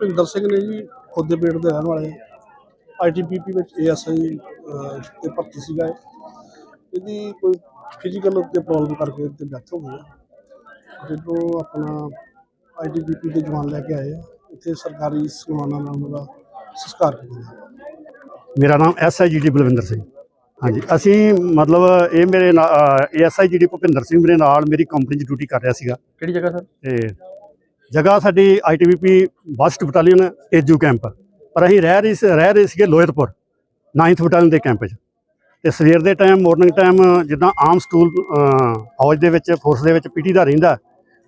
ਭੁਪਿੰਦਰ ਸਿੰਘ ਨੇ ਜੀ ਖੁੱਦੇ ਪੇਟ ਦੇ ਰਹਿਣ ਵਾਲੇ ਆਈਟੀਪੀਪੀ ਵਿੱਚ ਏਐਸਆਈ ਤੇ ਭਰਤੀ ਸੀਗਾ ਇਹ। ਇਹਦੀ ਕੋਈ ਫਿਜ਼ੀਕਲ ਉੱਤੇ ਪ੍ਰੋਬਲਮ ਕਰਕੇ ਤੇ ਡੈਥ ਹੋ ਗਈ ਜਦੋਂ ਆਪਣਾ ਆਈਟੀਪੀਪੀ ਦੇ ਜਵਾਨ ਲੈ ਕੇ ਆਏ ਆ ਇੱਥੇ ਸਰਕਾਰੀ ਸਨਮਾਨਾਂ ਨਾਲ ਉਹਦਾ ਸੰਸਕਾਰ ਕੀਤਾ ਗਿਆ। ਮੇਰਾ ਨਾਮ ਐਸਆਈਜੀਡੀ ਬਲਵਿੰਦਰ ਸਿੰਘ। ਹਾਂਜੀ ਅਸੀਂ ਮਤਲਬ ਇਹ ਮੇਰੇ ਐਸਆਈਜੀਡੀ ਭੁਪਿੰਦਰ ਸਿੰਘ ਮੇਰੇ ਨਾਲ ਮੇਰੀ ਕੰਪਨੀ 'ਚ ਡਿਊਟੀ ਕਰ ਰਿਹਾ ਸੀਗਾ। ਕਿਹੜੀ ਜਗ੍ਹਾ ਸਰ? ਤੇ ਜਗ੍ਹਾ ਸਾਡੀ ਆਈਟੀਬੀਪੀ ਬਸਟ ਬਟਾਲੀਅਨ ਏਜੂ ਕੈਂਪ ਪਰ ਅਸੀਂ ਰਹਿ ਰਹੀ ਸੀ- ਰਹਿ ਰਹੇ ਸੀਗੇ ਲੋਇਤਪੁਰ 9th ਬਟਾਲੀਅਨ ਦੇ ਕੈਂਪ 'ਚ। ਤੇ ਸਵੇਰ ਦੇ ਟਾਈਮ ਮਾਰਨਿੰਗ ਟਾਈਮ ਜਿੱਦਾਂ ਆਮ ਸਕੂਲ ਫੌਜ ਦੇ ਵਿੱਚ ਫੋਰਸ ਦੇ ਵਿੱਚ ਪੀਟੀ ਦਾ ਰਹਿੰਦਾ।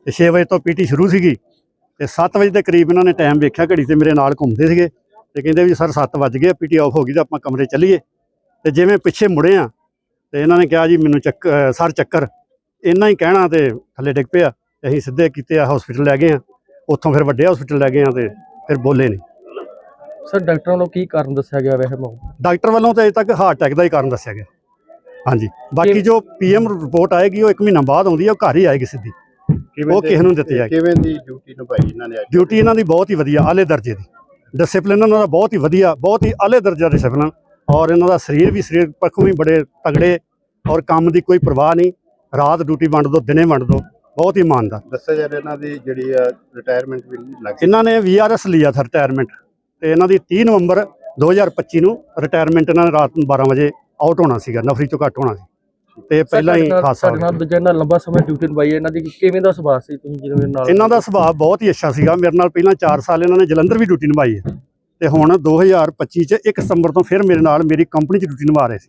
ਤੇ 6 ਵਜੇ ਤੋਂ ਪੀਟੀ ਸ਼ੁਰੂ ਸੀਗੀ। ਤੇ 7 ਵਜੇ ਦੇ ਕਰੀਬ ਇਹਨਾਂ ਨੇ ਟਾਈਮ ਵੇਖਿਆ ਘੜੀ ਤੇ ਮੇਰੇ ਨਾਲ ਘੁੰਮਦੇ ਸੀਗੇ। ਤੇ ਕਹਿੰਦੇ ਵੀ ਸਰ 7 ਵੱਜ ਗਏ ਪੀਟੀ ਆਫ ਹੋ ਗਈ ਤਾਂ ਆਪਾਂ ਕਮਰੇ ਚੱਲੀਏ। ਤੇ ਜਿਵੇਂ ਪਿੱਛੇ ਮੁੜੇ ਆ, ਤੇ ਇਹਨਾਂ ਨੇ ਕਿਹਾ ਜੀ ਮੈਨੂੰ ਚੱਕ ਸਰ ਚੱਕਰ। ਇੰਨਾ ਹੀ ਕਹਿਣਾ ਤੇ ਥੱਲੇ ਡਿੱਗ ਪਿਆ। ਅਸੀਂ ਸਿੱਧੇ ਕੀਤੇ ਆ ਹਸਪੀਟਲ ਲੈ ਗਏ ਆ। ਉੱਥੋਂ ਫਿਰ ਵੱਡੇ ਹਸਪੀਟਲ ਲੈ ਗਏ ਆ ਤੇ ਫਿਰ ਬੋਲੇ ਨਹੀਂ ਸਰ ਡਾਕਟਰਾਂ ਵੱਲੋਂ ਕੀ ਕਾਰਨ ਦੱਸਿਆ ਗਿਆ ਵੈਸੇ ਮੌ ਡਾਕਟਰ ਵੱਲੋਂ ਤਾਂ ਅਜੇ ਤੱਕ ਹਾਰਟ ਅਟੈਕ ਦਾ ਹੀ ਕਾਰਨ ਦੱਸਿਆ ਗਿਆ। ਹਾਂਜੀ। ਬਾਕੀ ਜੋ ਪੀਐਮ ਰਿਪੋਰਟ ਆਏਗੀ ਉਹ 1 ਮਹੀਨਾ ਬਾਅਦ ਆਉਂਦੀ ਹੈ ਉਹ ਘਰ ਹੀ ਆਏਗੀ ਸਿੱਧੀ। ਉਹ ਕਿਸੇ ਨੂੰ ਦਿੱਤੀ ਜਾਏਗੀ। ਕਿਵੇਂ ਦੀ ਡਿਊਟੀ ਨਿਭਾਈ ਇਹਨਾਂ ਨੇ ਅੱਜ? ਡਿਊਟੀ ਇਹਨਾਂ ਦੀ ਬਹੁਤ ਹੀ ਵਧੀਆ ਆਲੇ ਦਰਜੇ ਦੀ। ਡਿਸਪਲਿਨ ਇਹਨਾਂ ਦਾ ਬਹੁਤ ਹੀ ਵਧੀਆ ਬਹੁਤ ਹੀ ਆਲੇ ਦਰਜੇ ਦਾ ਡਿਸਪਲਿਨ ਔਰ ਇਹਨਾਂ ਦਾ ਸਰੀਰ ਵੀ ਸਰੀਰ ਪੱਖੋਂ ਵੀ ਬੜੇ ਤਗੜੇ। ਔਰ ਕੰਮ ਦੀ ਕੋਈ ਪਰਵਾਹ ਨਹੀਂ। ਰਾਤ ਡਿਊਟੀ ਵੰਡ ਦੋ ਦਿਨੇ ਵੰਡ ਦੋ। ਬਹੁਤ ਹੀ ਇਮਾਨਦਾਰ। ਦੱਸਿਆ ਜਾ ਰਿਹਾ ਇਹਨਾਂ ਦੀ ਜਿਹੜੀ ਰਿਟਾਇਰਮੈਂਟ ਵੀ ਲੱਗ ਇਹਨਾਂ ਨੇ ਵੀਆਰਐਸ ਲਿਆ ਥਾ ਰਿਟਾਇਰਮੈਂਟ ਤੇ ਇਹਨਾਂ ਦੀ 30 ਨਵੰਬਰ 2025 ਨੂੰ ਰਿਟਾਇਰਮੈਂਟ ਇਹਨਾਂ ਨੇ ਰਾਤ ਨੂੰ 12 ਵਜੇ ਆਊਟ ਹੋਣਾ ਸੀਗਾ ਨਫਰੀ ਤੋਂ ਘੱਟ ਹੋਣਾ ਸੀ। ਤੇ ਪਹਿਲਾਂ ਹੀ ਹੋ ਸਾਡੇ ਨਾਲ ਦੂਜੇ ਨਾਲ ਲੰਬਾ ਸਮਾਂ ਡਿਊਟੀ ਨਿਭਾਈ ਹੈ, ਇਹਨਾਂ ਦੀ ਕਿਵੇਂ ਦਾ ਸੁਭਾਅ ਸੀ ਤੁਸੀਂ ਜਦੋਂ ਮੇਰੇ ਨਾਲ ਇਹਨਾਂ ਦਾ ਸੁਭਾਅ ਬਹੁਤ ਹੀ ਅੱਛਾ ਸੀਗਾ। ਮੇਰੇ ਨਾਲ ਪਹਿਲਾਂ 4 ਸਾਲ ਇਹਨਾਂ ਨੇ ਜਲੰਧਰ ਵੀ ਡਿਊਟੀ ਨਿਭਾਈ ਹੈ। ਤੇ ਹੁਣ 2025 ਚ 1 ਸਤੰਬਰ ਤੋਂ ਫਿਰ ਮੇਰੇ ਨਾਲ ਮੇਰੀ ਕੰਪਨੀ 'ਚ ਡਿਊਟੀ ਨਿਭਾ ਰਹੇ ਸੀ।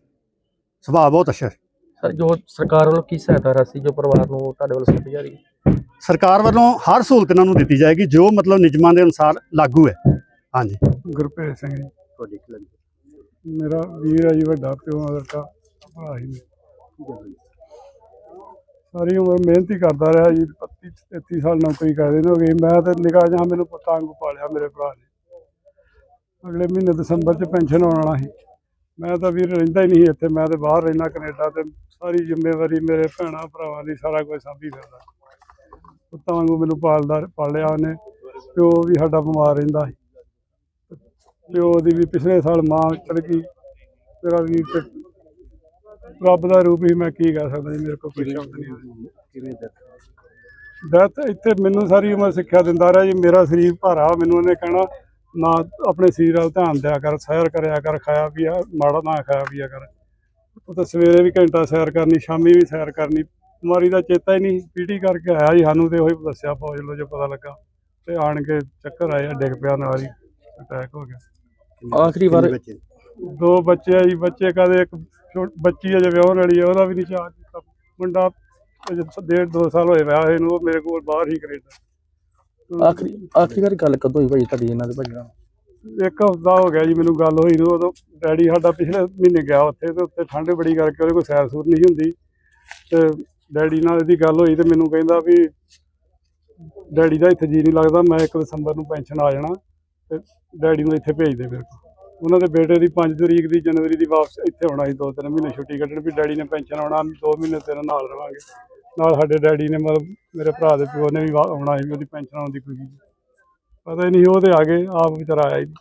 ਸੁਭਾਅ ਬਹੁਤ ਅੱਛਾ ਹੈ ਸਰ ਜੋ ਸਰਕਾਰ ਵੱਲੋਂ ਕੀ ਸਹਾਇਤਾ ਰਾਸ਼ੀ ਜੋ ਪਰਿਵਾਰ ਨੂੰ ਤੁਹਾਡੇ ਵੱਲੋਂ ਸੌਂਪੀ ਜਾ ਰਹੀ ਹੈ? ਸਰਕਾਰ ਵੱਲੋਂ ਹਰ ਸਹੂਲਤ ਇਹਨਾਂ ਨੂੰ ਦਿੱਤੀ ਜਾਏਗੀ ਜੋ ਮਤਲਬ ਨਿਯਮਾਂ ਦੇ ਅਨੁਸਾਰ ਲਾਗੂ ਹੈ। ਹਾਂਜੀ। ਗੁਰਪ੍ਰੀਤ ਸਿੰਘ ਜੀ। ਤੁਹਾਡੀ ਕਲਮ ਮੇਰਾ ਵੀਰ ਹੈ ਜੀ ਵੱਡਾ ਪਿਓ ਦਾ ਭਰਾ ਹੀ ਨੇ ਸਾਰੀ ਉਮਰ ਮਿਹਨਤ ਹੀ ਕਰਦਾ ਰਿਹਾ ਜੀ 32 33 ਸਾਲ ਨੌਕਰੀ ਕਰਦੇ ਨੇ ਹੋ ਗਈ ਮੈਂ ਤਾਂ ਨਿਗਾਹ ਜਾਂ ਮੈਨੂੰ ਪੁੱਤਾਂ ਵਾਂਗੂ ਪਾਲਿਆ ਮੇਰੇ ਭਰਾ ਨੇ। ਅਗਲੇ ਮਹੀਨੇ ਦਸੰਬਰ 'ਚ ਪੈਨਸ਼ਨ ਆਉਣ ਵਾਲਾ ਸੀ। ਮੈਂ ਤਾਂ ਵੀਰ ਰਹਿੰਦਾ ਹੀ ਨਹੀਂ ਇੱਥੇ ਮੈਂ ਤਾਂ ਬਾਹਰ ਰਹਿਣਾ ਕੈਨੇਡਾ ਤੇ ਸਾਰੀ ਜ਼ਿੰਮੇਵਾਰੀ ਮੇਰੇ ਭੈਣਾਂ ਭਰਾਵਾਂ ਦੀ ਸਾਰਾ ਕੁਝ ਸਾਂਭੀ ਫਿਰਦਾ। ਪੁੱਤਾਂ ਵਾਂਗੂ ਮੈਨੂੰ ਪਾਲਦਾ ਪਾਲਿਆ ਉਹਨੇ ਪਿਓ ਵੀ ਸਾਡਾ ਬਿਮਾਰ ਰਹਿੰਦਾ ਸੀ। ਪਿਓ ਦੀ ਵੀ ਪਿਛਲੇ ਸਾਲ ਮਾਂ ਚਲ ਗਈ ਮੇਰਾ ਵੀਰ ਤੇ ਰੱਬ ਦਾ ਰੂਪ ਹੀ ਮੈਂ ਕੀ ਕਹਿ ਸਕਦਾ ਮੇਰੇ ਕੋਲ ਕੋਈ ਸ਼ਬਦ ਨਹੀਂ ਕਿਵੇਂ ਦਾ ਡੈਥ ਇੱਥੇ ਮੈਨੂੰ ਸਾਰੀ ਉਮਰ ਸਿੱਖਿਆ ਦਿੰਦਾ ਰਿਹਾ ਜੀ ਮੇਰਾ ਸਰੀਰ ਭਾਰਾ ਮੈਨੂੰ ਉਹਨੇ ਕਹਿਣਾ ਨਾ ਆਪਣੇ ਸਰੀਰ ਵੱਲ ਧਿਆਨ ਦਿਆ ਕਰ ਸੈਰ ਕਰਿਆ ਕਰ ਖਾਇਆ ਪੀਆ ਮਾੜਾ ਨਾ ਖਾਇਆ ਪੀਆ ਕਰ। ਉਹ ਤਾਂ ਸਵੇਰੇ ਵੀ ਘੰਟਾ ਸੈਰ ਕਰਨੀ ਸ਼ਾਮੀ ਵੀ ਸੈਰ ਕਰਨੀ ਬਿਮਾਰੀ ਦਾ ਚੇਤਾ ਹੀ ਨਹੀਂ ਪੀਟੀ ਕਰਕੇ ਆਇਆ ਜੀ ਸਾਨੂੰ ਤੇ ਉਹੀ ਦੱਸਿਆ ਫੌਜ ਲੋ ਜੋ ਪਤਾ ਲੱਗਾ। ਤੇ ਆਣ ਕੇ ਚੱਕਰ ਆਇਆ ਡਿੱਗ ਪਿਆ ਨਾਲ ਹੀ ਅਟੈਕ ਹੋ ਗਿਆ। ਆਖਰੀ ਵਾਰ ਦੋ ਬੱਚੇ ਆ ਜੀ ਬੱਚੇ ਕਦੇ ਇੱਕ ਛੋ- ਬੱਚੀ ਅਜੇ ਵਿਆਹਣ ਵਾਲੀ ਆ ਉਹਦਾ ਵੀ ਨਹੀਂ ਚਾਹ ਮੁੰਡਾ ਅਜੇ ਸ- ਡੇਢ ਦੋ ਸਾਲ ਹੋਏ ਵਿਆਹ ਹੋਏ ਨੂੰ ਉਹ ਮੇਰੇ ਕੋਲ ਬਾਹਰ ਹੀ ਕੈਨੇਡਾ। ਆਖਰੀ ਆਖਰੀ ਵਾਰ ਗੱਲ ਕਦੋਂ ਹੋਈ ਭਾਈ ਤੁਹਾਡੀ ਇਹਨਾਂ ਦੇ ਨਾਲ? ਇੱਕ ਹਫ਼ਤਾ ਹੋ ਗਿਆ ਜੀ ਮੈਨੂੰ ਗੱਲ ਹੋਈ ਨੂੰ ਉਦੋਂ। ਡੈਡੀ ਸਾਡਾ ਪਿਛਲੇ ਮਹੀਨੇ ਗਿਆ ਉੱਥੇ ਤੇ ਉੱਥੇ ਠੰਡ ਬੜੀ ਕਰਕੇ ਉਹਦੇ ਕੋਈ ਸੈਰ ਸੂਰ ਨਹੀਂ ਹੁੰਦੀ। ਤੇ ਡੈਡੀ ਨਾਲ ਇਹਦੀ ਗੱਲ ਹੋਈ ਤੇ ਮੈਨੂੰ ਕਹਿੰਦਾ ਵੀ ਡੈਡੀ ਦਾ ਇੱਥੇ ਜੀ ਨਹੀਂ ਲੱਗਦਾ ਮੈਂ 1 ਦਸੰਬਰ ਨੂੰ ਪੈਨਸ਼ਨ ਆ ਜਾਣਾ ਤੇ ਡੈਡੀ ਨੂੰ ਇੱਥੇ ਭੇਜ ਦੇ ਮੇਰੇ ਕੋਲ ਉਹਨਾਂ ਦੇ ਬੇਟੇ ਦੀ 5 ਤਰੀਕ ਦੀ ਜਨਵਰੀ ਦੀ ਵਾਪਸ ਇੱਥੇ ਆਉਣਾ ਸੀ ਦੋ ਤਿੰਨ ਮਹੀਨੇ ਛੁੱਟੀ ਕੱਢਣ ਵੀ ਡੈਡੀ ਨੇ ਪੈਨਸ਼ਨ ਆਉਣਾ ਦੋ ਮਹੀਨੇ ਤੇਰੇ ਨਾਲ ਰਵਾਂਗੇ। ਨਾਲ ਸਾਡੇ ਡੈਡੀ ਨੇ ਮਤਲਬ ਮੇਰੇ ਭਰਾ ਦੇ ਪਿਓ ਨੇ ਵੀ ਆਉਣਾ ਸੀ ਵੀ ਉਹਦੀ ਪੈਨਸ਼ਨ ਆਉਣ ਦੀ ਕੋਈ ਪਤਾ ਹੀ ਨਹੀਂ ਉਹ ਤੇ ਆ ਗਏ, ਆਪ ਵਿਚਾਰਾ ਆਇਆ ਹੀ ਨਹੀਂ